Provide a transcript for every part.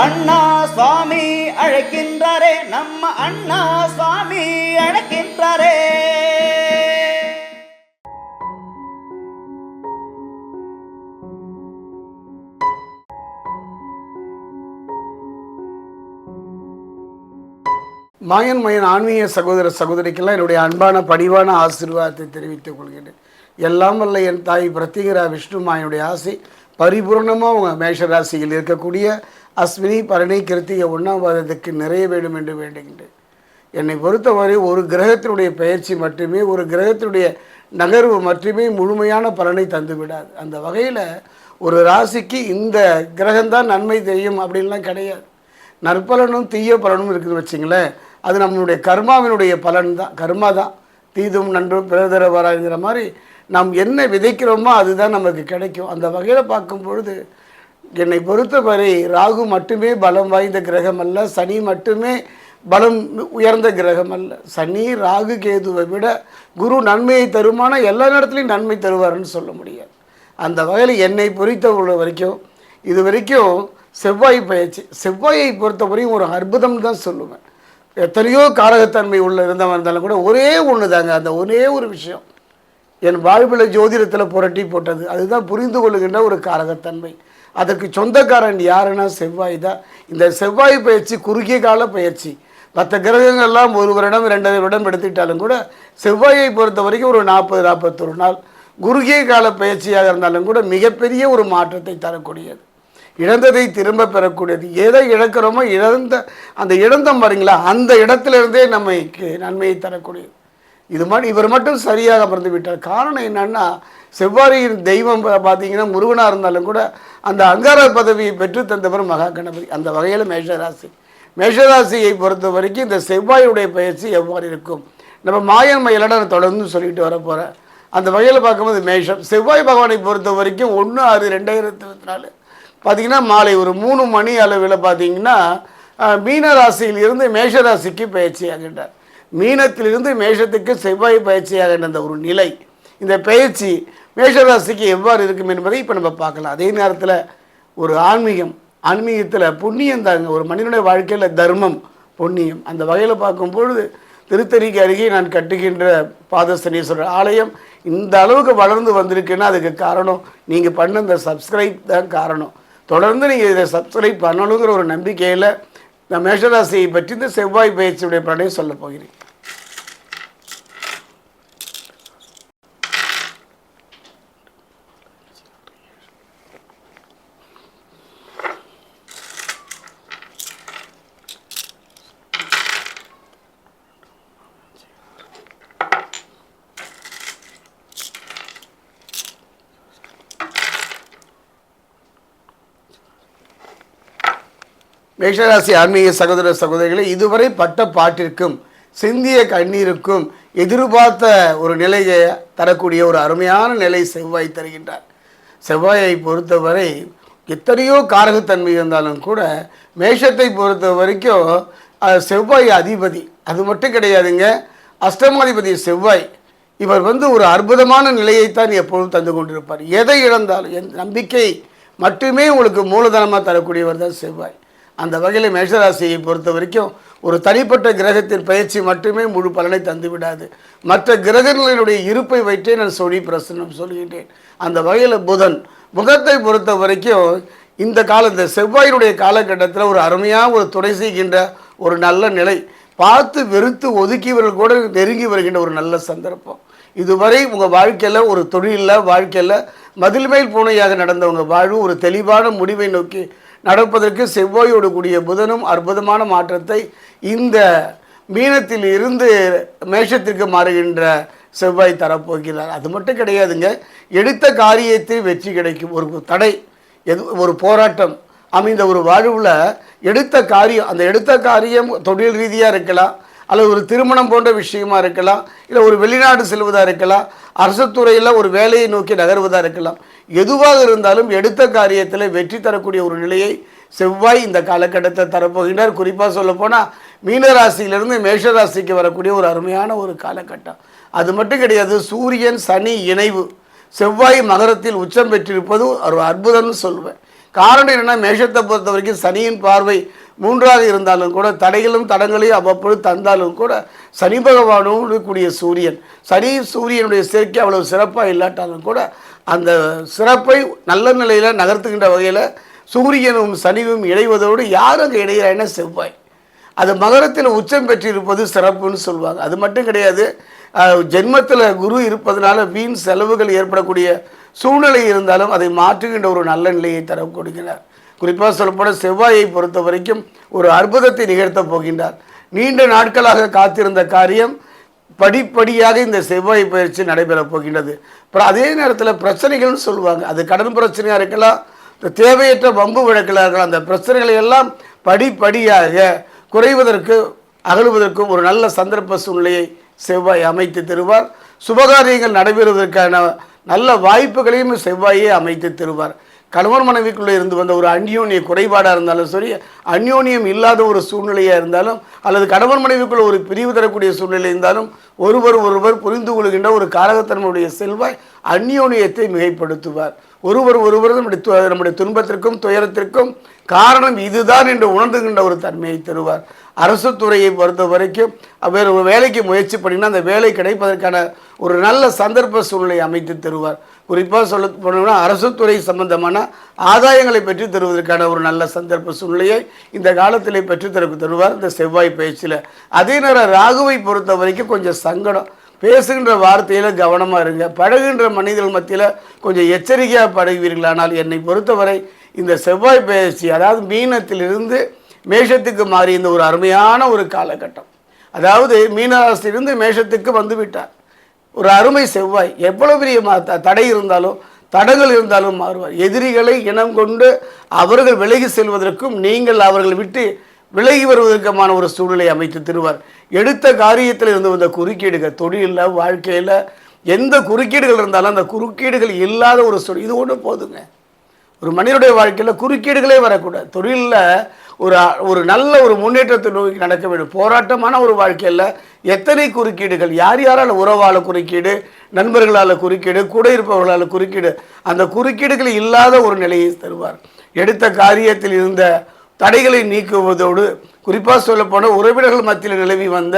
அண்ணா சுவாமி அழைக்கின்றாரே நம்ம அண்ணா சுவாமி அழைக்கின்றாரே. மாயன் மயன் ஆன்மீக சகோதர சகோதரிக்கெல்லாம் என்னுடைய அன்பான பணிவான ஆசீர்வாதத்தை தெரிவித்துக் கொள்கிறேன். எல்லாம் வல்ல என் தாய் பிரத்திகரா விஷ்ணு மாயனுடைய ஆசை பரிபூர்ணமாக உங்கள் மேஷராசியில் இருக்கக்கூடிய அஸ்வினி பரணி கிருத்திகை ஒன்றாம் பாதத்துக்கு நிறைய வேண்டும் என்று வேண்டுகின்றேன். என்னை பொறுத்தவரை ஒரு கிரகத்தினுடைய பெயர்ச்சி மட்டுமே ஒரு கிரகத்தினுடைய நகர்வு மட்டுமே முழுமையான பலனை தந்துவிடாது. அந்த வகையில் ஒரு ராசிக்கு இந்த கிரகம்தான் நன்மை தெரியும் அப்படின்லாம் கிடையாது. நற்பலனும் தீய பலனும் இருக்குதுன்னு வச்சிங்களேன் அது நம்மளுடைய கர்மாவினுடைய பலன் தான் கர்மா தான். தீதும் நன்றும் பிறதர வராங்கிற மாதிரி நாம் என்ன விதைக்கிறோமோ அதுதான் நமக்கு கிடைக்கும். அந்த வகையில் பார்க்கும் பொழுது என்னை பொறுத்தவரை ராகு மட்டுமே பலம் வாய்ந்த கிரகம் அல்ல சனி மட்டுமே பலம் உயர்ந்த கிரகம் அல்ல சனி ராகு கேதுவை விட குரு நன்மையை தருமான எல்லா நேரத்துலையும் நன்மை தருவார்னு சொல்ல முடியாது. அந்த வகையில் என்னை பொறுத்தவரை வரைக்கும் இது வரைக்கும் செவ்வாய் பயிற்சி செவ்வாயை பொறுத்தவரையும் ஒரு அற்புதம் தான் சொல்லுவேன். எத்தனையோ காரகத்தன்மை உள்ள இருந்தவன் இருந்தாலும் கூட ஒரே ஒன்று தாங்க அந்த ஒரே ஒரு விஷயம். என் வாழ்வில் ஜோதிடத்தில் புரட்டி போட்டது. அதுதான் புரிந்து கொள்ளுகின்ற ஒரு காரகத்தன்மை. அதற்கு சொந்தக்காரன் யாருன்னா செவ்வாய் தான். இந்த செவ்வாய் பயிற்சி குறுகிய கால பயிற்சி. மற்ற கிரகங்கள்லாம் ஒரு வருடம் ரெண்டு வருடம் எடுத்துக்கிட்டாலும் கூட செவ்வாயை பொறுத்த வரைக்கும் ஒரு நாற்பது நாற்பத்தொரு நாள். குறுகிய கால பயிற்சியாக இருந்தாலும் கூட மிகப்பெரிய ஒரு மாற்றத்தை தரக்கூடியது. இழந்ததை திரும்ப பெறக்கூடியது. எதை இழக்கிறோமோ இழந்த அந்த இழந்தம் பாருங்களா அந்த இடத்துல இருந்தே நம்மைக்கு நன்மையை தரக்கூடியது. இது மாதிரி இவர் மட்டும் சரியாக பிறந்து விட்டார். காரணம் என்னன்னா செவ்வாரியின் தெய்வம் பார்த்தீங்கன்னா முருகனாக இருந்தாலும் கூட அந்த அங்கார பதவியை பெற்று தந்தவர் மகா கணபதி. அந்த வகையில் மேஷராசி. மேஷராசியை பொறுத்த வரைக்கும் இந்த செவ்வாயுடைய பயிற்சி எவ்வாறு இருக்கும்? நம்ம மாயன் மயிலடன் தொடர்ந்து சொல்லிட்டு வர போகிறேன் அந்த வகையில் பார்க்கும்போது மேஷம். செவ்வாய் பகவானை பொறுத்த வரைக்கும் ஒன்று ஆறு ரெண்டாயிரத்தி இருபத்தி நாலு. பார்த்தீங்கன்னா மாலை ஒரு மூணு மணி அளவில் பார்த்தீங்கன்னா மீன ராசியில் இருந்து மேஷ ராசிக்கு பயிற்சி ஆகின்றார். மீனத்திலிருந்து மேஷத்துக்கு செவ்வாய் பயிற்சியாக இருந்த அந்த ஒரு நிலை. இந்த பயிற்சி மேஷராசிக்கு எவ்வாறு இருக்கும் என்பதை இப்போ நம்ம பார்க்கலாம். அதே நேரத்தில் ஒரு ஆன்மீகம் ஆன்மீகத்தில் புண்ணியம் தாங்க. ஒரு மனிதனுடைய வாழ்க்கையில் தர்மம் புண்ணியம். அந்த வகையில் பார்க்கும் பொழுது திருத்தணிக்கு அருகே நான் கட்டுகின்ற பாதசனீஸ்வரர் ஆலயம் இந்த அளவுக்கு வளர்ந்து வந்திருக்குன்னா அதுக்கு காரணம் நீங்கள் பண்ண இந்த சப்ஸ்கிரைப் தான் காரணம். தொடர்ந்து நீங்கள் இதை சப்ஸ்கிரைப் பண்ணணுங்கிற ஒரு நம்பிக்கையில் நான் மேஷராசியை பற்றி இந்த செவ்வாய் பயிற்சியுடைய பலனை சொல்ல போகிறேன். மேஷராசி ஆன்மீக சகோதர சகோதரிகளை இதுவரை பட்ட பாட்டிற்கும் சிந்திய கண்ணீருக்கும் எதிர்பார்த்த ஒரு நிலையை தரக்கூடிய ஒரு அருமையான நிலை செவ்வாய் தருகின்றார். செவ்வாயை பொறுத்தவரை எத்தனையோ காரகத்தன்மை இருந்தாலும் கூட மேஷத்தை பொறுத்த வரைக்கும் செவ்வாய் அதிபதி. அது மட்டும் கிடையாதுங்க அஷ்டமாதிபதி செவ்வாய். இவர் வந்து ஒரு அற்புதமான நிலையைத்தான் எப்பொழுதும் தந்து கொண்டிருப்பார். எதை இழந்தாலும் என் நம்பிக்கை மட்டுமே உங்களுக்கு மூலதனமாக தரக்கூடியவர் தான் செவ்வாய். அந்த வகையில் மேஷராசியை பொறுத்த வரைக்கும் ஒரு தனிப்பட்ட கிரகத்தின் பயிற்சி மட்டுமே முழு பலனை தந்துவிடாது. மற்ற கிரகங்களினுடைய இருப்பை வைத்தே நான் சொல்லி பிரசனம் சொல்கின்றேன். அந்த வகையில் புதன் புதத்தை பொறுத்த வரைக்கும் இந்த கால இந்த செவ்வாயினுடைய காலகட்டத்தில் ஒரு அருமையாக ஒரு துணை செய்கின்ற ஒரு நல்ல நிலை. பார்த்து வெறுத்து ஒதுக்கியவர்கள் கூட நெருங்கி வருகின்ற ஒரு நல்ல சந்தர்ப்பம். இதுவரை உங்கள் வாழ்க்கையில் ஒரு தொழிலில் வாழ்க்கையில் மதில் மேல் பூனையாக நடந்தவங்க வாழ்வு ஒரு தெளிவான முடிவை நோக்கி நடப்பதற்கு செவ்வாயோடு கூடிய புதனும் அற்புதமான மாற்றத்தை இந்த மீனத்தில் இருந்து மேஷத்திற்கு மாறுகின்ற செவ்வாய் தரப்போகிறார். அது மட்டும் கிடையாதுங்க. எடுத்த காரியத்தில் வெற்றி கிடைக்கும். ஒரு தடை எது ஒரு போராட்டம் அமைந்த ஒரு வாழ்வில் எடுத்த காரியம் அந்த எடுத்த காரியம் தொழில் ரீதியாக இருக்கலாம் அல்லது ஒரு திருமணம் போன்ற விஷயமா இருக்கலாம் இல்லை ஒரு வெளிநாடு செல்வதாக இருக்கலாம் அரசு துறையில் ஒரு வேலையை நோக்கி நகர்வதாக இருக்கலாம். எதுவாக இருந்தாலும் எடுத்த காரியத்தில் வெற்றி தரக்கூடிய ஒரு நிலையை செவ்வாய் இந்த காலகட்டத்தில் தரப்போகின்றார். குறிப்பாக சொல்லப்போனால் மீனராசியிலிருந்து மேஷராசிக்கு வரக்கூடிய ஒரு அருமையான ஒரு காலகட்டம். அது மட்டும் கிடையாது சூரியன் சனி இணைவு செவ்வாய் மகரத்தில் உச்சம் பெற்றிருப்பது ஒரு அற்புதம்னு சொல்வேன். காரணம் என்னென்னா மேஷத்தை பொறுத்த வரைக்கும் சனியின் பார்வை மூன்றாக இருந்தாலும் கூட தடைகளும் தடங்களையும் அவ்வப்பொழுது தந்தாலும் கூட சனி பகவானோடு கூடிய சூரியன். சனி சூரியனுடைய சேர்க்கை அவ்வளவு சிறப்பாக இல்லாட்டாலும் கூட அந்த சிறப்பை நல்ல நிலையில் நகர்த்துகின்ற வகையில் சூரியனும் சனியும் இணைவதோடு யார் அங்கே இணைகிறாய்னா செவ்வாய். அது மகரத்தில் உச்சம் பெற்றிருப்பது சிறப்புன்னு சொல்லுவாங்க. அது மட்டும் கிடையாது ஜென்மத்தில் குரு இருப்பதனால வீண் செலவுகள் ஏற்படக்கூடிய சூழ்நிலை இருந்தாலும் அதை மாற்றுகின்ற ஒரு நல்ல நிலையை தர குறிப்பாக சொல்லப்போனால் செவ்வாயை பொறுத்த வரைக்கும் ஒரு அற்புதத்தை நிகழ்த்தப் போகின்றார். நீண்ட நாட்களாக காத்திருந்த காரியம் படிப்படியாக இந்த செவ்வாய் பயிற்சி நடைபெறப் போகின்றது. அப்புறம் அதே நேரத்தில் பிரச்சனைகள்னு சொல்லுவாங்க. அது கடன் பிரச்சனையாக இருக்கலாம் இந்த தேவையற்ற வம்பு வழக்கில் இருக்கலாம் அந்த பிரச்சனைகளை எல்லாம் படிப்படியாக குறைவதற்கு அகழுவதற்கும் ஒரு நல்ல சந்தர்ப்ப சூழ்நிலையை செவ்வாய் அமைத்து தருவார். சுபகாரியங்கள் நடைபெறுவதற்கான நல்ல வாய்ப்புகளையும் செவ்வாயே அமைத்து தருவார். கணவன் மனைவிக்குள்ளே இருந்து வந்த ஒரு அந்யோன்ய குறைபாடாக இருந்தாலும் சரி அந்யோன்யம் இல்லாத ஒரு சூழ்நிலையாக இருந்தாலும் அல்லது கணவன் மனைவிக்குள்ள ஒரு பிரிவு தரக்கூடிய சூழ்நிலை இருந்தாலும் ஒருவர் ஒருவர் புரிந்து கொள்கின்ற ஒரு காரகத்தன்மையுடைய செல்வாய் அந்யோன்யத்தை மிகைப்படுத்துவார். ஒருவர் ஒருவர் நம்முடைய து- நம்முடைய துன்பத்திற்கும் துயரத்திற்கும் காரணம் இதுதான் என்று உணர்ந்துகின்ற ஒரு தன்மையை தருவார். அரசு துறையை பொறுத்த வரைக்கும் வேறு ஒரு வேலைக்கு முயற்சி பண்ணினா அந்த வேலை கிடைப்பதற்கான ஒரு நல்ல சந்தர்ப்ப சூழ்நிலை அமைத்து தருவார். குறிப்பாக சொல்ல போனோம்னா அரசு துறை சம்பந்தமான ஆதாயங்களை பெற்று தருவதற்கான ஒரு நல்ல சந்தர்ப்ப சூழ்நிலையை இந்த காலத்தில் பெற்று தருவார் இந்த செவ்வாய் பயிற்சியில் அதே நேரம் ராகுவை பொறுத்த வரைக்கும் கொஞ்சம் சங்கடம். பேசுகின்ற வார்த்தையில் கவனமாக இருங்க. பழகுகின்ற மனிதர்கள் மத்தியில் கொஞ்சம் எச்சரிக்கையாக பழகுவீர்களானால் என்னை பொறுத்தவரை இந்த செவ்வாய் பயிற்சி அதாவது மீனத்திலிருந்து மேஷத்துக்கு மாறி இந்த ஒரு அருமையான ஒரு காலகட்டம். அதாவது மீனராசியிலிருந்து மேஷத்துக்கு வந்துவிட்டார் ஒரு அருமை செவ்வாய் எவ்வளோ பெரிய த- தடை இருந்தாலும் தடங்கள் இருந்தாலும் மாறுவார். எதிரிகளை இனம் கொண்டு அவர்கள் விலகி செல்வதற்கும் நீங்கள் அவர்கள் விட்டு விலகி வருவதற்குமான ஒரு சூழ்நிலை அமைத்து தருவார். எடுத்த காரியத்தில் இருந்து வந்த குறுக்கீடுகள் தொழிலில் வாழ்க்கையில் எந்த குறுக்கீடுகள் இருந்தாலும் அந்த குறுக்கீடுகள் இல்லாத ஒரு சூழல் இது ஒன்று போதுங்க. ஒரு மனிதனுடைய வாழ்க்கையில் குறுக்கீடுகளே வரக்கூடாது. தொழிலில் ஒரு ஒரு நல்ல ஒரு முன்னேற்றத்தை நோக்கி நடக்க வேண்டும். போராட்டமான ஒரு வாழ்க்கையில் எத்தனை குறுக்கீடுகள்? யார் யாரால் உறவால் குறுக்கீடு நண்பர்களால் குறுக்கீடு கூட இருப்பவர்களால் குறுக்கீடு அந்த குறுக்கீடுகள் இல்லாத ஒரு நிலையை தருவார். எடுத்த காரியத்தில் இருந்த தடைகளை நீக்குவதோடு குறிப்பாக சொல்லப்போனால் உறவினர்கள் மத்தியில் நிலவி வந்த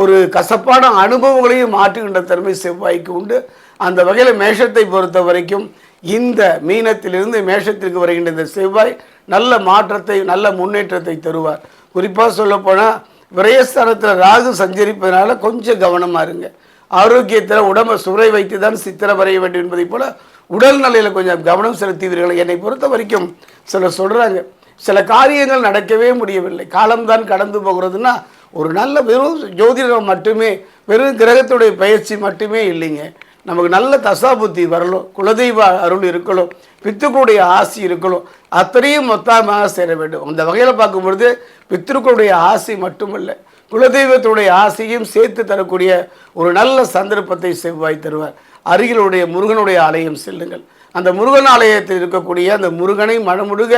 ஒரு கசப்பான அனுபவங்களையும் மாற்றுகின்ற தன்மை செவ்வாய்க்கு உண்டு. அந்த வகையில் மேஷத்தை பொறுத்த வரைக்கும் இந்த மீனத்திலிருந்து மேஷத்திற்கு வருகின்ற இந்த செவ்வாய் நல்ல மாற்றத்தை நல்ல முன்னேற்றத்தை தருவார். குறிப்பாக சொல்லப்போனால் விரயஸ்தானத்தில் ராகு சஞ்சரிப்பதனால கொஞ்சம் கவனமாக இருங்க. ஆரோக்கியத்தில் உடம்பை சுரை வைத்து தான் சித்திரை வரைய வேண்டும் என்பதை போல் உடல் நிலையில் கொஞ்சம் கவனம் செலுத்துவீர்கள் என்னை பொறுத்த வரைக்கும். சிலர் சொல்கிறாங்க சில காரியங்கள் நடக்கவே முடியவில்லை. காலம்தான் கடந்து போகிறதுன்னா ஒரு நல்ல வெறும் ஜோதிடம் மட்டுமே வெறும் கிரகத்துடைய பயிற்சி மட்டுமே இல்லைங்க. நமக்கு நல்ல தசாபுத்தி வரணும் குலதெய்வ அருள் இருக்கணும் பித்துக்களுடைய ஆசி இருக்கணும் அத்தனையும் மொத்தமாக சேர வேண்டும். அந்த வகையில் பார்க்கும்பொழுது பித்திருக்களுடைய ஆசை மட்டுமல்ல குலதெய்வத்துடைய ஆசையும் சேர்த்து தரக்கூடிய ஒரு நல்ல சந்தர்ப்பத்தை செவ்வாய் தருவார். அருகிலுடைய முருகனுடைய ஆலயம் செல்லுங்கள். அந்த முருகன் ஆலயத்தில் இருக்கக்கூடிய அந்த முருகனை மனமுடுக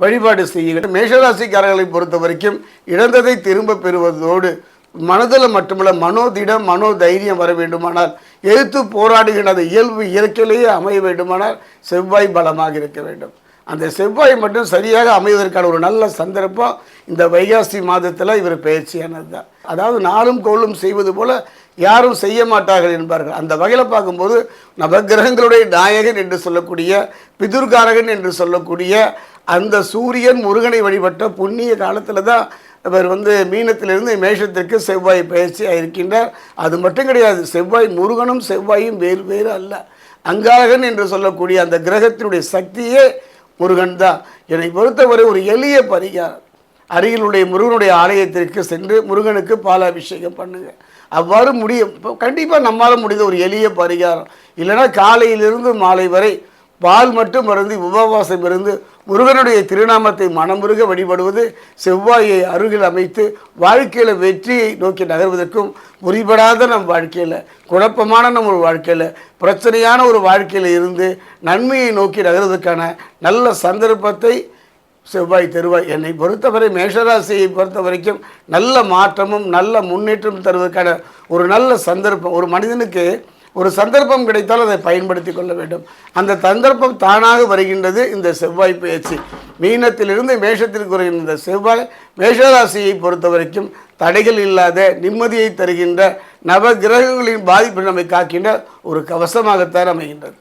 வழிபாடு செய்யுங்கள். மேஷராசிக்காரர்களை பொறுத்த வரைக்கும் இழந்ததை திரும்ப பெறுவதோடு மனதில் மட்டுமல்ல மனோதிடம் மனோ தைரியம் வர வேண்டுமானால் எழுத்து போராடுகின்ற அந்த இயல்பு இயற்கையிலேயே அமைய வேண்டுமானால் செவ்வாய் பலமாக இருக்க வேண்டும். அந்த செவ்வாய் மட்டும் சரியாக அமைவதற்கான ஒரு நல்ல சந்தர்ப்பம் இந்த வைகாசி மாதத்தில் இவர் பயிற்சியானது தான். அதாவது நாளும் கோளும் செய்வது போல யாரும் செய்ய மாட்டார்கள் என்பார்கள். அந்த வகையில் பார்க்கும்போது நவகிரகங்களுடைய நாயகன் என்று சொல்லக்கூடிய பிதுர்காரகன் என்று சொல்லக்கூடிய அந்த சூரியன் முருகனை வழிபட்ட புண்ணிய காலத்தில் தான் இவர் வந்து மீனத்திலிருந்து மேஷத்திற்கு செவ்வாய் பயிற்சியாக இருக்கின்றார். அது மட்டும் கிடையாது செவ்வாய் முருகனும் செவ்வாயும் வேறு வேறு அல்ல. அங்காரகன் என்று சொல்லக்கூடிய அந்த கிரகத்தினுடைய சக்தியே முருகன் தான். என்னை பொறுத்தவரை ஒரு எளிய பரிகாரம். அருகிலுடைய முருகனுடைய ஆலயத்திற்கு சென்று முருகனுக்கு பாலாபிஷேகம் பண்ணுங்க. அவ்வாறு முடியும். இப்போ கண்டிப்பாக நம்மால் முடிந்த ஒரு எளிய பரிகாரம். இல்லைன்னா காலையிலிருந்து மாலை வரை பால் மட்டும் மருந்து உபவாசம் இருந்து முருகனுடைய திருநாமத்தை மனமுருக வழிபடுவது செவ்வாயை அருகில் அமைத்து வாழ்க்கையில் வெற்றியை நோக்கி நகர்வதற்கும் முறிபடாத நம் வாழ்க்கையில் குழப்பமான நம்ம வாழ்க்கையில் பிரச்சனையான ஒரு வாழ்க்கையில் இருந்து நன்மையை நோக்கி நகர்வதற்கான நல்ல சந்தர்ப்பத்தை செவ்வாய் தருவாய். என்னை பொறுத்தவரை மேஷராசியை பொறுத்த வரைக்கும் நல்ல மாற்றமும் நல்ல முன்னேற்றமும் தருவதற்கான ஒரு நல்ல சந்தர்ப்பம். ஒரு மனிதனுக்கு ஒரு சந்தர்ப்பம் கிடைத்தால் அதை பயன்படுத்தி கொள்ள வேண்டும். அந்த சந்தர்ப்பம் தானாக வருகின்றது இந்த செவ்வாய் பயிற்சி. மீனத்திலிருந்து மேஷத்திற்கு வருகின்ற இந்த செவ்வாய் மேஷராசியை பொறுத்த வரைக்கும் தடைகள் இல்லாத நிம்மதியை தருகின்ற நவ கிரகங்களின் பாதிப்பு நம்மை காக்கின்ற ஒரு கவசமாகத்தான் அமைகின்றது.